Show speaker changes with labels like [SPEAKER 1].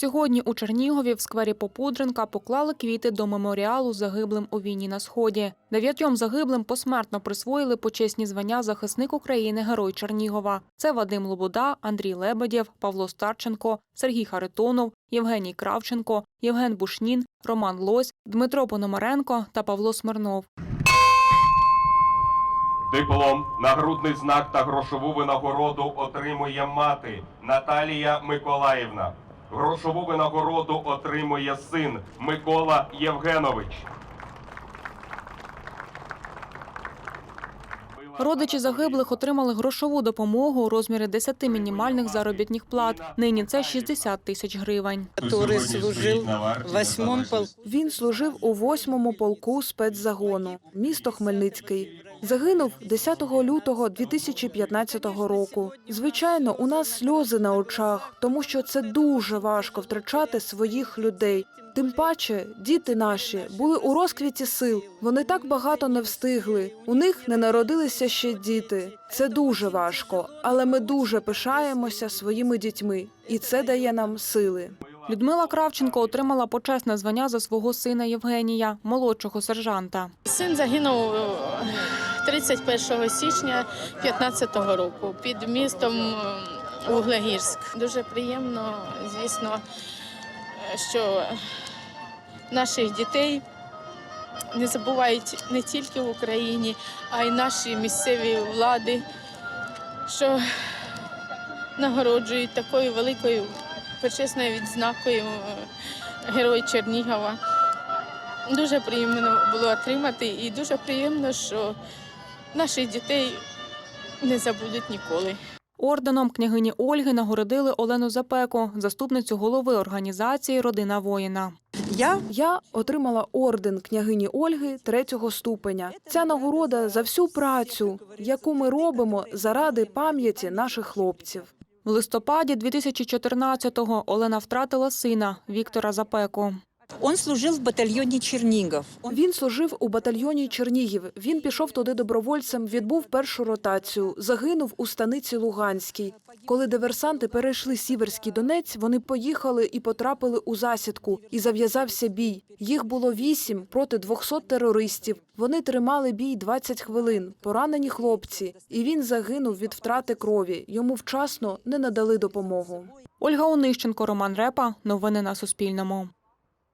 [SPEAKER 1] Сьогодні у Чернігові в сквері Попудренка поклали квіти до меморіалу загиблим у війні на сході. Дев'ятьом загиблим посмертно присвоїли почесні звання захисник України Герой Чернігова. Це Вадим Лобода, Андрій Лебедєв, Павло Старченко, Сергій Харитонов, Євгеній Кравченко, Євген Бушнін, Роман Лось, Дмитро Пономаренко та Павло Смирнов.
[SPEAKER 2] Диплом, нагрудний знак та грошову винагороду отримує мати Наталія Миколаївна. Грошову винагороду отримує син Микола Євгенович.
[SPEAKER 1] Родичі загиблих отримали грошову допомогу у розмірі 10 мінімальних заробітних плат. Нині це 60 тисяч гривень.
[SPEAKER 3] который служил в восьмом полку.
[SPEAKER 4] Він служив у 8-му полку спецзагону, місто Хмельницький. Загинув 10 лютого 2015 року. Звичайно, у нас сльози на очах, тому що це дуже важко втрачати своїх людей. Тим паче, діти наші були у розквіті сил. Вони так багато не встигли. У них не народилися ще діти. Це дуже важко, але ми дуже пишаємося своїми дітьми, і це дає нам сили.
[SPEAKER 1] Людмила Кравченко отримала почесне звання за свого сина Євгенія, молодшого сержанта.
[SPEAKER 5] Син загинув е, 31 січня 2015 року під містом е, Углегірськ. Дуже приємно, звісно, е, що наших дітей не забувають не тільки в Україні, а й наші місцеві влади, що нагороджують такою великою почесною відзнакою е, Герой Чернігова. Дуже приємно було отримати, і дуже приємно, що наших дітей не забудуть ніколи.
[SPEAKER 1] Орденом княгині Ольги нагородили Олену Запеку, заступницю голови організації Родина воїна.
[SPEAKER 3] Я
[SPEAKER 4] Я отримала орден княгині Ольги третього ступеня. Ця нагорода за всю працю, яку ми робимо заради пам'яті наших хлопців.
[SPEAKER 1] В листопаді 2014-го Олена втратила сина Віктора Запеку.
[SPEAKER 3] Он служил в батальоне Чернигов. Он
[SPEAKER 4] Він служив у батальйоні Чернігів. Він пішов туди добровольцем, відбув першу ротацію, загинув у станиці Луганській. Коли диверсанти перейшли Сіверський Донець, вони поїхали і потрапили у засідку, і зав'язався бій. Їх було вісім проти 200 терористів. Вони тримали бій 20 хвилин, поранені хлопці, і він загинув від втрати крові. Йому вчасно не надали допомогу.
[SPEAKER 1] Ольга Онищенко, Роман Репа. Новини на Суспільному.